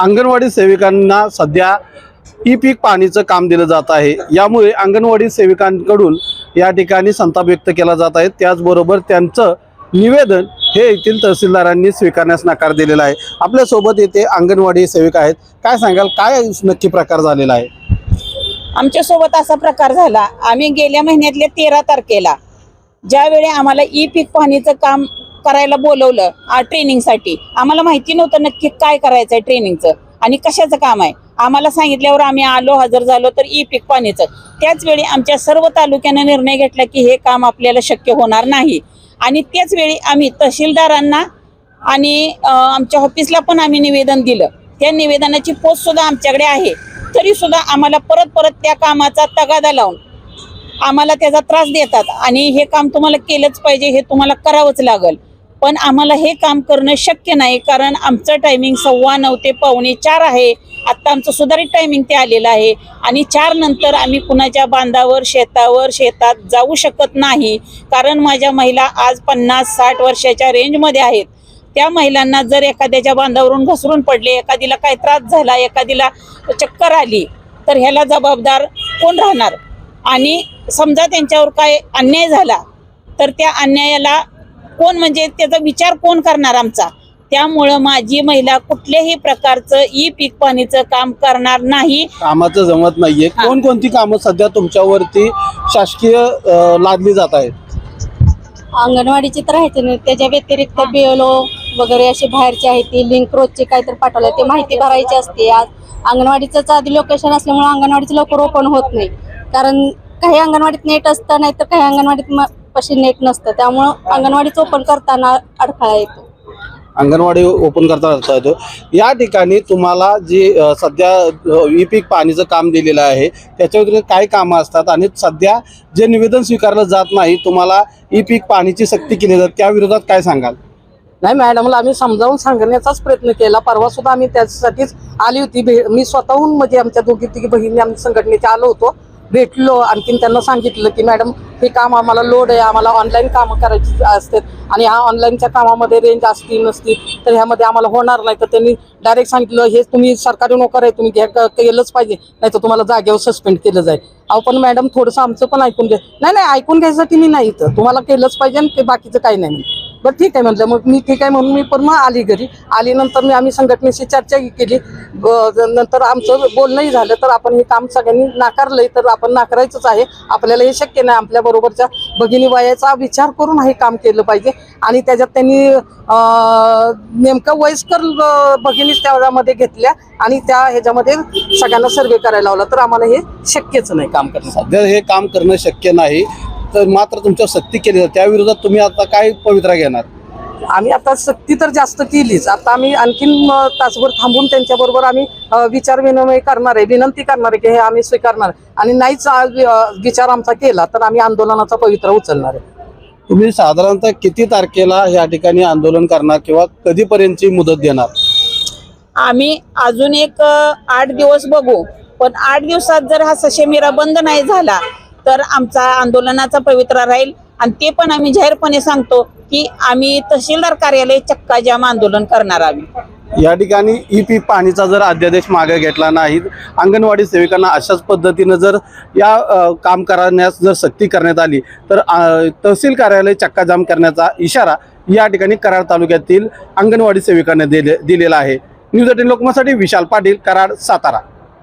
अंगणवाडी सेविकांना सध्या ई पीक पाणीचं काम दिलं जात आहे. यामुळे अंगणवाडी सेविकांकडून या ठिकाणी संताप व्यक्त केला जात आहे. त्याचबरोबर त्यांचं निवेदन हे येथील तहसीलदारांनी स्वीकारण्यास नकार दिलेला आहे. आपल्यासोबत येथे अंगणवाडी सेविका आहेत. काय सांगाल? काय नक्की प्रकार झालेला आहे? आमच्यासोबत असा प्रकार झाला. आम्ही गेल्या महिन्यातल्या तेरा तारखेला ज्यावेळी आम्हाला ई पीक पाहणीचं काम करायला बोलवलं आ, ट्रेनिंगसाठी आम्हाला माहिती नव्हतं नक्की काय करायचं आहे ट्रेनिंगचं आणि कशाचं काम आहे. आम्हाला सांगितल्यावर आम्ही आलो हजर झालो तर ई पीक पाणीचं. त्याच वेळी आमच्या सर्व तालुक्यानं निर्णय घेतला की हे काम आपल्याला शक्य होणार नाही. आणि त्याच वेळी आम्ही तहसीलदारांना आणि आमच्या ऑफिसला पण आम्ही निवेदन दिलं. त्या निवेदनाची पोस्ट सुद्धा आमच्याकडे आहे. तरी सुद्धा आम्हाला परत परत त्या कामाचा तगादा लावून आम्हाला त्याचा त्रास देतात आणि हे काम तुम्हाला केलंच पाहिजे हे तुम्हाला करावंच लागेल. पण आम्हाला हे काम करणं शक्य नाही कारण आमचं टायमिंग सव्वा नऊ ते पावणे चार आहे. आत्ता आमचं सुधारित टायमिंग ते आलेलं आहे. आणि चार नंतर आम्ही कुणाच्या बांधावर शेतावर शेतात जाऊ शकत नाही कारण माझ्या महिला आज पन्नास साठ वर्षाच्या रेंजमध्ये आहेत. त्या महिलांना जर एखाद्याच्या बांधावरून घसरून पडले एखादीला काय त्रास झाला एखादीला चक्कर आली तर ह्याला जबाबदार कोण राहणार? आणि समजा त्यांच्यावर काय अन्याय झाला तर त्या अन्यायाला कोण म्हणजे त्याचा विचार कोण करणार आमचा? त्यामुळं माझी महिला कुठल्याही प्रकारचं ई पीक पाणीचं काम करणार नाही. कामाचं जमत नाहीये. हा. कोणकोणती कामं सध्या तुमच्यावरती शासकीय अ, लादली जात आहेत? अंगणवाडीची तर राहायचं नाही त्याच्या व्यतिरिक्त बीएलओ वगैरे असे बाहेरचे आहेत ती लिंक रोजचे काहीतरी पाठवलं ते माहिती भरायची असते. आज अंगणवाडीचं आधी लोकेशन असल्यामुळे अंगणवाडीचं लवकर ओपन होत नाही. कारण काही अंगणवाडीत नेट असतं नाही तर काही अंगणवाडीत म- पशी नेट नसतं त्यामुळं अंगणवाडीचं ओपन करताना अडथळा येतो. अंगणवाडी ओपन करता करता येतो. या ठिकाणी तुम्हाला जी अ, सध्या ई पीक पाणीचं काम दिलेलं आहे त्याच्या व्यतिरिक्त काय कामं असतात आणि सध्या जे निवेदन स्वीकारलं जात नाही तुम्हाला ई पीक पाणीची सक्ती केली जाते त्या विरोधात काय सांगाल? नाही मॅडमला आम्ही समजावून सांगण्याचाच प्रयत्न केला. परवा सुद्धा आम्ही त्याच्यासाठीच आली होती. भे- मी स्वतःहून म्हणजे आमच्या दोघी तिघी बहिणी आम्ही संघटनेच्या आलो होतो. भेटलो. आणखीन त्यांना सांगितलं की मॅडम हे काम आम्हाला लोड आहे. आम्हाला ऑनलाईन कामं करायची असतात आणि ह्या ऑनलाईनच्या कामामध्ये रेंज असती नसती तर ह्यामध्ये आम्हाला होणार नाही. तर त्यांनी डायरेक्ट सांगितलं हे तुम्ही सरकारी नोकर आहे. तुम्ही घ्या क- केलंच पाहिजे. नाही तर तुम्हाला जागेवर सस्पेंड केलं जाईल. अहो पण मॅडम थोडंसं आमचं पण ऐकून घ्या. नाही नाही ऐकून घ्यायसाठी मी नाही इथं. तुम्हाला केलंच पाहिजे आणि ते बाकीचं काही नाही. बरं ठीक आहे म्हटलं. मग मी ठीक आहे म्हणून मी पण आली घरी. आली नंतर मी आम्ही संघटनेशी चर्चा केली. नंतर आमचं बोलणंही झालं तर आपण हे काम सगळ्यांनी नाकारलंय तर आपण नाकारायचंच आहे. आपल्याला हे शक्य नाही आपल्या बरोबरच्या भगिनी वयाचा विचार करून हे काम केलं पाहिजे. आणि त्याच्यात त्यांनी नेमकं वयस्कर भगिनीच त्यामध्ये घेतल्या आणि त्या ह्याच्यामध्ये सगळ्यांना सर्वे करायला लावला. तर आम्हाला हे शक्यच नाही काम करणं सध्या हे काम करणं शक्य नाही. तर मात्र तुमच्यावर सक्ती केली जाते. त्या विरोधात तुम्ही आता काय पवित्रा घेणार? आम्ही आता सक्ती तर जास्त केलीच. आता आम्ही आणखीन तासभर थांबून त्यांच्याबरोबर आम्ही विचार विनिमय करणार आहे विनंती करणार आहे की हे आम्ही स्वीकारणार. आहे. आणि नाहीच विचार आमचा केला तर आम्ही आंदोलनाचा पवित्रा उचलणार आहे. तुम्ही साधारणतः किती तारखेला या ठिकाणी आंदोलन करणार किंवा कधीपर्यंतची मुदत देणार? आम्ही अजून एक आठ दिवस बघू. पण आठ दिवसात जर हा सशेमिरा बंद नाही झाला तर आमचा आंदोलनाचा पवित्रा राहील. आणि ते पण आम्ही जाहीरपणे सांगतो की आम्ही तहसीलदार कार्यालय चक्काजाम आंदोलन करणार आम्ही. या ठिकाणी ई पी पाणीचा जर अध्यादेश मागे घेतला नाही अंगणवाडी सेविकांना अशाच पद्धतीनं जर या काम करण्यास जर सक्ती करण्यात आली तर तहसील कार्यालय चक्काजाम करण्याचा इशारा या ठिकाणी कराड तालुक्यातील अंगणवाडी सेविकांनी दिले दिलेला आहे. न्यूज एटीन लोकमतसाठी विशाल पाटील कराड सातारा.